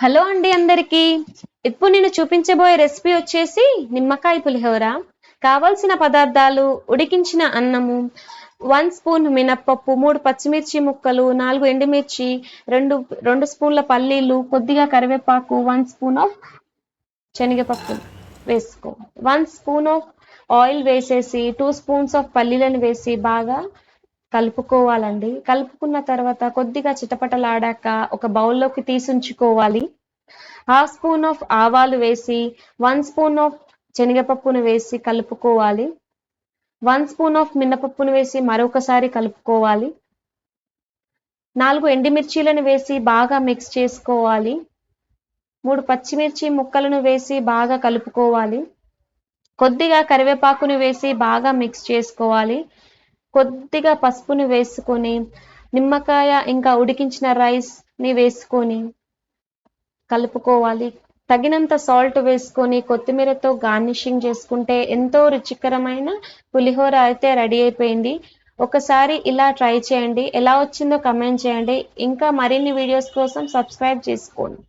Hello అండి అందరికీ. ఇప్పుడు నేను చూపించబోయే రెసిపీ వచ్చేసి నిమ్మకాయ పులిహోర. కావలసిన పదార్థాలు ఉడికించిన అన్నము వన్ స్పూన్ మినప్పప్పు మూడు పచ్చిమిర్చి ముక్కలు నాలుగు ఎండుమిర్చి రెండు రెండు స్పూన్ల పల్లీలు కొద్దిగా కరివేపాకు వన్ స్పూన్ ఆఫ్ శనగపప్పు వేసుకో. వన్ స్పూన్ ఆఫ్ ఆయిల్ వేసేసి టూ స్పూన్స్ ఆఫ్ పల్లీలను వేసి బాగా కలుపుకోవాలండి. కలుపుకున్న తర్వాత కొద్దిగా చిటపటలాడాక ఒక బౌల్లోకి తీసుంచుకోవాలి. హాఫ్ స్పూన్ ఆఫ్ ఆవాలు వేసి వన్ స్పూన్ ఆఫ్ శనగపప్పును వేసి కలుపుకోవాలి. వన్ స్పూన్ ఆఫ్ మినపప్పును వేసి మరొకసారి కలుపుకోవాలి. నాలుగు ఎండిమిర్చీలను వేసి బాగా మిక్స్ చేసుకోవాలి. మూడు పచ్చిమిర్చి ముక్కలను వేసి బాగా కలుపుకోవాలి. కొద్దిగా కరివేపాకును వేసి బాగా మిక్స్ చేసుకోవాలి. కొద్దిగా పసుపుని వేసుకొని నిమ్మకాయ ఇంకా ఉడికించిన రైస్ని వేసుకొని కలుపుకోవాలి. తగినంత సాల్ట్ వేసుకొని కొత్తిమీరతో గార్నిషింగ్ చేసుకుంటే ఎంతో రుచికరమైన పులిహోర అయితే రెడీ అయిపోయింది. ఒకసారి ఇలా ట్రై చేయండి. ఎలా వచ్చిందో కమెంట్ చేయండి. ఇంకా మరిన్ని వీడియోస్ కోసం సబ్స్క్రైబ్ చేసుకోండి.